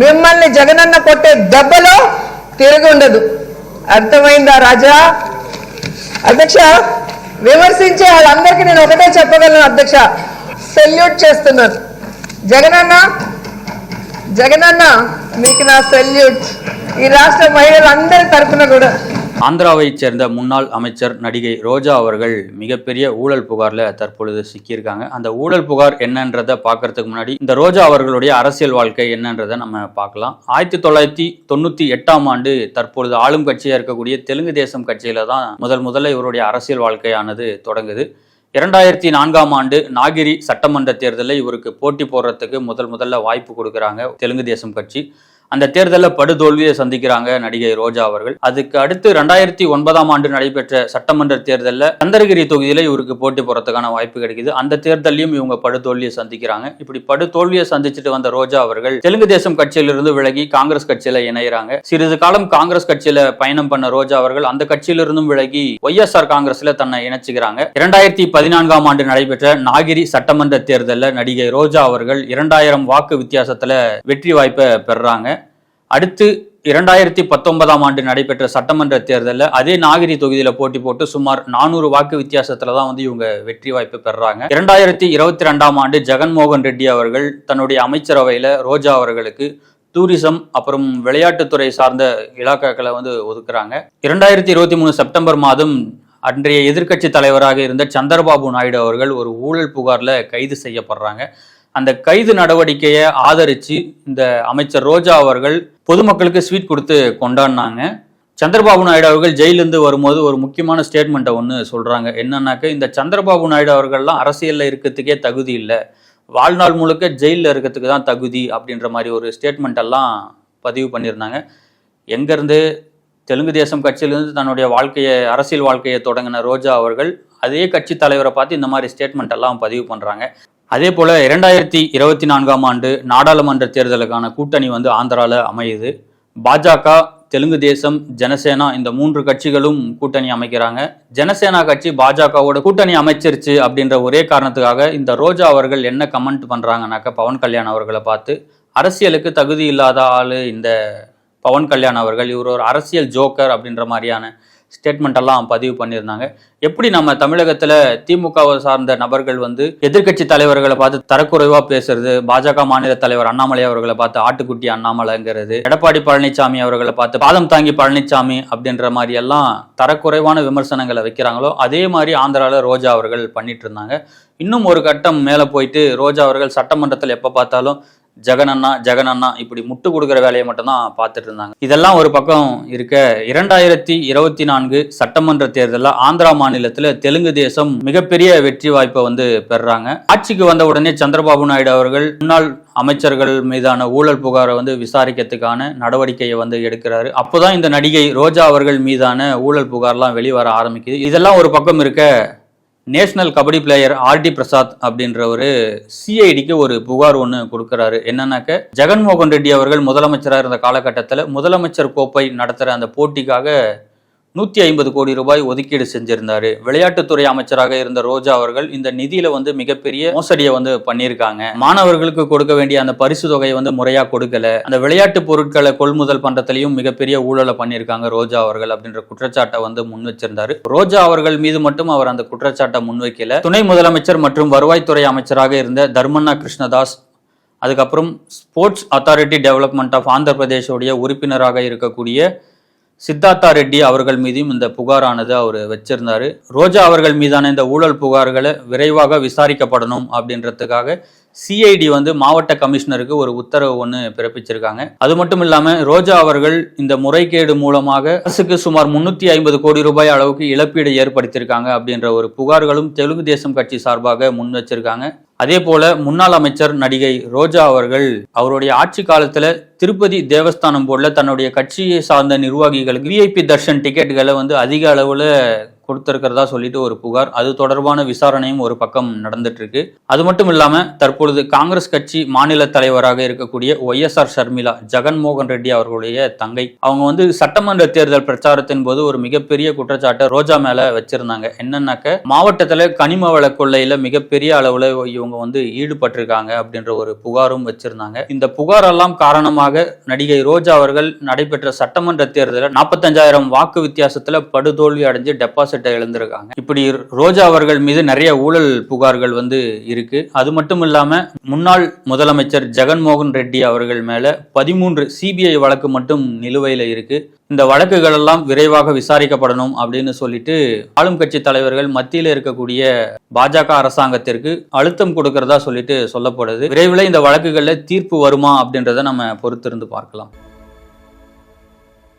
మిమ్మల్ని జగనన్న కొట్టే దెబ్బలో తిరగుండదు అర్థమైందా రాజా? అధ్యక్ష విమర్శించే వాళ్ళందరికీ నేను ఒకటే చెప్పగలను అధ్యక్ష. సెల్యూట్ చేస్తున్నాను జగనన్న జగనన్న మీకు నా సెల్యూట్. ఈ రాష్ట్ర మహిళలందరి తరఫున కూడా. ஆந்திராவைச் சேர்ந்த முன்னாள் அமைச்சர் நடிகை ரோஜா அவர்கள் மிகப்பெரிய ஊழல் புகார்ல தற்பொழுது சிக்கியிருக்காங்க. அந்த ஊழல் புகார் என்னன்றதை பார்க்கறதுக்கு முன்னாடி இந்த ரோஜா அவர்களுடைய அரசியல் வாழ்க்கை என்னன்றதை நம்ம பார்க்கலாம். ஆயிரத்தி தொள்ளாயிரத்தி தொண்ணூத்தி எட்டாம் ஆண்டு தற்பொழுது ஆளும் கட்சியா இருக்கக்கூடிய தெலுங்கு தேசம் கட்சியில தான் முதல் முதல்ல இவருடைய அரசியல் வாழ்க்கையானது தொடங்குது. இரண்டாயிரத்தி நான்காம் ஆண்டு நாகிரி சட்டமன்ற தேர்தலில் இவருக்கு போட்டி போடுறதுக்கு முதல் முதல்ல வாய்ப்பு கொடுக்குறாங்க தெலுங்கு தேசம் கட்சி. அந்த தேர்தலில் படுதோல்வியை சந்திக்கிறாங்க நடிகை ரோஜா அவர்கள். அதுக்கு அடுத்து ரெண்டாயிரத்தி ஒன்பதாம் ஆண்டு நடைபெற்ற சட்டமன்ற தேர்தலில் சந்திரகிரி தொகுதியில் இவருக்கு போட்டி போறதுக்கான வாய்ப்பு கிடைக்குது. அந்த தேர்தலையும் இவங்க படுதோல்வியை சந்திக்கிறாங்க. இப்படி படுதோல்வியை சந்திச்சுட்டு வந்த ரோஜா அவர்கள் தெலுங்கு தேசம் கட்சியிலிருந்து விலகி காங்கிரஸ் கட்சியில இணையறாங்க. சிறிது காலம் காங்கிரஸ் கட்சியில பயணம் பண்ண ரோஜா அவர்கள் அந்த கட்சியிலிருந்தும் விலகி ஒய்எஸ்ஆர் காங்கிரஸ்ல தன்னை இணைச்சுக்கிறாங்க. இரண்டாயிரத்தி பதினான்காம் ஆண்டு நடைபெற்ற நாகிரி சட்டமன்ற தேர்தலில் நடிகை ரோஜா அவர்கள் இரண்டாயிரம் வாக்கு வித்தியாசத்துல வெற்றி வாய்ப்பை பெறுறாங்க அடுத்து இரண்டாயிரத்தி பத்தொன்பதாம் ஆண்டு நடைபெற்ற சட்டமன்ற தேர்தலில் அதே நாகரி தொகுதியில் போட்டி போட்டு சுமார் நானூறு வாக்கு வித்தியாசத்துல தான் வந்து இவங்க வெற்றி வாய்ப்பு பெறுறாங்க இரண்டாயிரத்தி இருபத்தி ரெண்டாம் ஆண்டு ஜெகன்மோகன் ரெட்டி அவர்கள் தன்னுடைய அமைச்சரவையில் ரோஜா அவர்களுக்கு டூரிசம் அப்புறம் விளையாட்டுத்துறை சார்ந்த இலாக்காக்களை வந்து ஒதுக்குறாங்க. இரண்டாயிரத்தி இருபத்தி மூணு செப்டம்பர் மாதம் அன்றைய எதிர்க்கட்சி தலைவராக இருந்த சந்திரபாபு நாயுடு அவர்கள் ஒரு ஊழல் புகாரில் கைது செய்யப்படுறாங்க. அந்த கைது நடவடிக்கையை ஆதரிச்சு இந்த அமைச்சர் ரோஜா அவர்கள் பொதுமக்களுக்கு ஸ்வீட் கொடுத்து கொண்டாடினாங்க. சந்திரபாபு நாயுடு அவர்கள் ஜெயிலிருந்து வரும்போது ஒரு முக்கியமான ஸ்டேட்மெண்ட்டை ஒன்று சொல்கிறாங்க என்னன்னாக்க இந்த சந்திரபாபு நாயுடு அவர்கள்லாம் அரசியலில் இருக்கிறதுக்கே தகுதி இல்லை. வாழ்நாள் முழுக்க ஜெயிலில் இருக்கிறதுக்கு தான் தகுதி அப்படின்ற மாதிரி ஒரு ஸ்டேட்மெண்ட் எல்லாம் பதிவு பண்ணியிருந்தாங்க. எங்கேருந்து? தெலுங்கு தேசம் கட்சியிலேருந்து தன்னுடைய வாழ்க்கையை அரசியல் வாழ்க்கையை தொடங்கின ரோஜா அவர்கள் அதே கட்சி தலைவரை பார்த்து இந்த மாதிரி ஸ்டேட்மெண்ட் எல்லாம் பதிவு பண்ணுறாங்க அதே போல் இரண்டாயிரத்தி இருபத்தி நான்காம் ஆண்டு நாடாளுமன்ற தேர்தலுக்கான கூட்டணி வந்து ஆந்திராவில் அமையுது. பாஜக தெலுங்கு தேசம் ஜனசேனா இந்த மூன்று கட்சிகளும் கூட்டணி அமைக்கிறாங்க. ஜனசேனா கட்சி பாஜகவோட கூட்டணி அமைச்சிருச்சு அப்படின்ற ஒரே காரணத்துக்காக இந்த ரோஜா அவர்கள் என்ன கமெண்ட் பண்ணுறாங்கனாக்கா பவன் கல்யாண் அவர்களை பார்த்து அரசியலுக்கு தகுதி இல்லாத ஆள் இந்த பவன் கல்யாண் அவர்கள். இவர் ஒரு அரசியல் ஜோக்கர் அப்படின்ற மாதிரியான ஸ்டேட்மெண்ட்டெல்லாம் பதிவு பண்ணியிருந்தாங்க. எப்படி நம்ம தமிழகத்தில் திமுகவை சார்ந்த நபர்கள் வந்து எதிர்க்கட்சி தலைவர்களை பார்த்து தரக்குறைவாக பேசுறது பாஜக மாநில தலைவர் அண்ணாமலை அவர்களை பார்த்து ஆட்டுக்குட்டி அண்ணாமலைங்கிறது எடப்பாடி பழனிசாமி அவர்களை பார்த்து பாதம் தாங்கி பழனிசாமி அப்படின்ற மாதிரி எல்லாம் தரக்குறைவான விமர்சனங்களை வைக்கிறாங்களோ அதே மாதிரி ஆந்திராவில் ரோஜா அவர்கள் பண்ணிட்டு இருந்தாங்க. இன்னும் ஒரு கட்டம் மேலே போயிட்டு ரோஜா அவர்கள் சட்டமன்றத்தில் எப்போ பார்த்தாலும் ஜெகனண்ணா ஜெகனண்ணா இப்படி முட்டு கொடுக்குற வேலையை மட்டும்தான் பார்த்துட்டு இருந்தாங்க. இதெல்லாம் ஒரு பக்கம் இருக்க இரண்டாயிரத்தி இருபத்தி நான்கு சட்டமன்ற தேர்தலில் ஆந்திரா மாநிலத்தில் தெலுங்கு தேசம் மிகப்பெரிய வெற்றி வாய்ப்பை வந்து பெறுறாங்க. ஆட்சிக்கு வந்த உடனே சந்திரபாபு நாயுடு அவர்கள் முன்னாள் அமைச்சர்கள் மீதான ஊழல் புகாரை வந்து விசாரிக்கிறதுக்கான நடவடிக்கையை வந்து எடுக்கிறாரு. அப்போதான் இந்த நடிகை ரோஜா அவர்கள் மீதான ஊழல் புகார்லாம் வெளிவர ஆரம்பிக்குது. இதெல்லாம் ஒரு பக்கம் இருக்க national kabaddi player R D Prasad அப்படின்றவர் சிஐடிக்கு ஒரு புகார் ஒன்று கொடுக்குறாரு. என்னன்னாக்க ஜெகன்மோகன் ரெட்டி அவர்கள் முதலமைச்சராக இருந்த காலகட்டத்தில் முதலமைச்சர் கோப்பை நடத்துகிற அந்த போட்டிக்காக நூற்றி ஐம்பது கோடி ரூபாய் ஒதுக்கீடு செஞ்சிருந்தாரு. விளையாட்டுத்துறை அமைச்சராக இருந்த ரோஜா அவர்கள் இந்த நிதியில வந்து மிகப்பெரிய மோசடியை வந்து பண்ணியிருக்காங்க. மாணவர்களுக்கு கொடுக்க வேண்டிய அந்த பரிசு தொகையை வந்து முறையா கொடுக்கல. அந்த விளையாட்டு பொருட்களை கொள்முதல் பண்றதுலயும் மிகப்பெரிய ஊழலை பண்ணியிருக்காங்க ரோஜா அவர்கள் அப்படின்ற குற்றச்சாட்டை வந்து முன் வச்சிருந்தாரு. ரோஜா அவர்கள் மீது மட்டும் அவர் அந்த குற்றச்சாட்டை முன்வைக்கல துணை முதலமைச்சர் மற்றும் வருவாய்த்துறை அமைச்சராக இருந்த தர்மண்ணா கிருஷ்ணதாஸ் அதுக்கப்புறம் sports authority development of Andhra பிரதேஷோடைய உறுப்பினராக இருக்கக்கூடிய சித்தார்த்தா ரெட்டி அவர்கள் மீதும் இந்த புகாரானது அவர் வச்சிருந்தாரு. ரோஜா அவர்கள் மீதான இந்த ஊழல் புகார்களை விரைவாக விசாரிக்கப்படணும் அப்படின்றதுக்காக சிஐடி வந்து மாவட்ட கமிஷனருக்கு ஒரு உத்தரவு ஒன்று பிறப்பிச்சிருக்காங்க. அது மட்டும் இல்லாம ரோஜா அவர்கள் இந்த முறைகேடு மூலமாக அரசுக்கு சுமார் முன்னூத்தி ஐம்பது கோடி ரூபாய் அளவுக்கு இழப்பீடு ஏற்படுத்தியிருக்காங்க அப்படின்ற ஒரு புகார்களும் தெலுங்கு தேசம் கட்சி சார்பாக முன் வச்சிருக்காங்க. அதே போல முன்னாள் அமைச்சர் நடிகை ரோஜா அவர்கள் அவருடைய ஆட்சி காலத்துல திருப்பதி தேவஸ்தானம் போர்டில் தன்னுடைய கட்சியை சார்ந்த நிர்வாகிகளுக்கு விஐபி தர்ஷன் டிக்கெட்டுகளை வந்து அதிக அளவுல கொடுத்திருக்கிறதா சொல்லிட்டு ஒரு புகார். அது தொடர்பான விசாரணையும் ஒரு பக்கம் நடந்துட்டு இருக்கு அது மட்டும் இல்லாம தற்பொழுது காங்கிரஸ் கட்சி மாநில தலைவராக இருக்கக்கூடிய ஒய்எஸ்ஆர் ஷர்மிளா ஜெகன்மோகன் ரெட்டி அவர்களுடைய தங்கை. அவங்க வந்து சட்டமன்ற தேர்தல் பிரச்சாரத்தின் போது ஒரு மிகப்பெரிய குற்றச்சாட்டை ரோஜா மேல வச்சிருந்தாங்க. என்னன்னாக்க மாவட்டத்துல கனிம வள கொள்ளையில மிகப்பெரிய அளவுல இவங்க வந்து ஈடுபட்டிருக்காங்க அப்படின்ற ஒரு புகாரும் வச்சிருந்தாங்க. இந்த புகாரெல்லாம் காரணமாக நடிகை ரோஜா அவர்கள் நடைபெற்ற சட்டமன்ற தேர்தலில் நாற்பத்தஞ்சாயிரம் வாக்கு வித்தியாசத்துல படுதோல்வி அடைஞ்சு டெபாசிட்டை எழுந்திருக்காங்க. இப்படி ரோஜா அவர்கள் மீது நிறைய ஊழல் புகார்கள் வந்து இருக்கு. அது மட்டும் இல்லாம முன்னாள் முதலமைச்சர் ஜெகன்மோகன் ரெட்டி அவர்கள் மேல பதிமூன்று சிபிஐ வழக்கு மட்டும் நிலுவையில இருக்கு. இந்த வழக்குகள் எல்லாம் விரைவாக விசாரிக்கப்படணும் அப்படின்னு சொல்லிட்டு ஆளும் கட்சி தலைவர்கள் மத்தியில் இருக்கக்கூடிய பாஜக அரசாங்கத்திற்கு அழுத்தம் கொடுக்கறதா சொல்லிட்டு சொல்லப்படுது. விரைவில் இந்த வழக்குகளில் தீர்ப்பு வருமா அப்படின்றத நம்ம பொறுத்திருந்து பார்க்கலாம்.